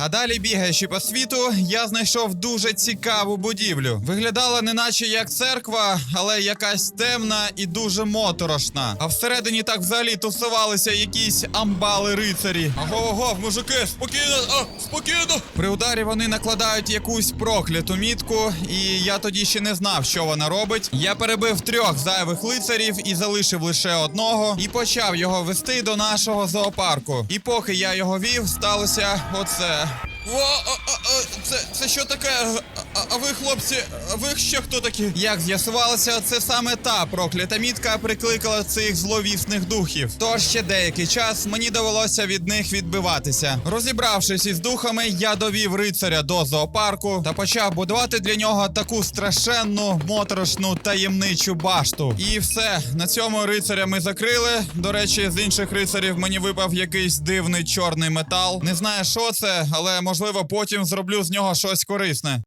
А далі, бігаючи по світу, я знайшов дуже цікаву будівлю. Виглядала неначе як церква, але якась темна і дуже моторошна. А всередині так взагалі тусувалися якісь амбали рицарі. Аго, мужики, спокійно, а, спокійно. При ударі вони накладають якусь прокляту мітку, і я тоді ще не знав, що вона робить. Я перебив трьох зайвих лицарів і залишив лише одного, і почав його вести до нашого зоопарку. І поки я його вів, сталося оце. О, а, а, о, це, це що таке? А, ви, хлопці, ви ще хто такі? Як з'ясувалося, це саме та проклята мітка прикликала цих зловісних духів. Тож ще деякий час мені довелося від них відбиватися. Розібравшись із духами, я довів рицаря до зоопарку та почав будувати для нього таку страшенну, моторошну таємничу башту. І все, на цьому рицаря ми закрили. До речі, з інших рицарів мені випав якийсь дивний чорний метал. Не знаю, що це, але можливо потім зроблю з нього щось корисне.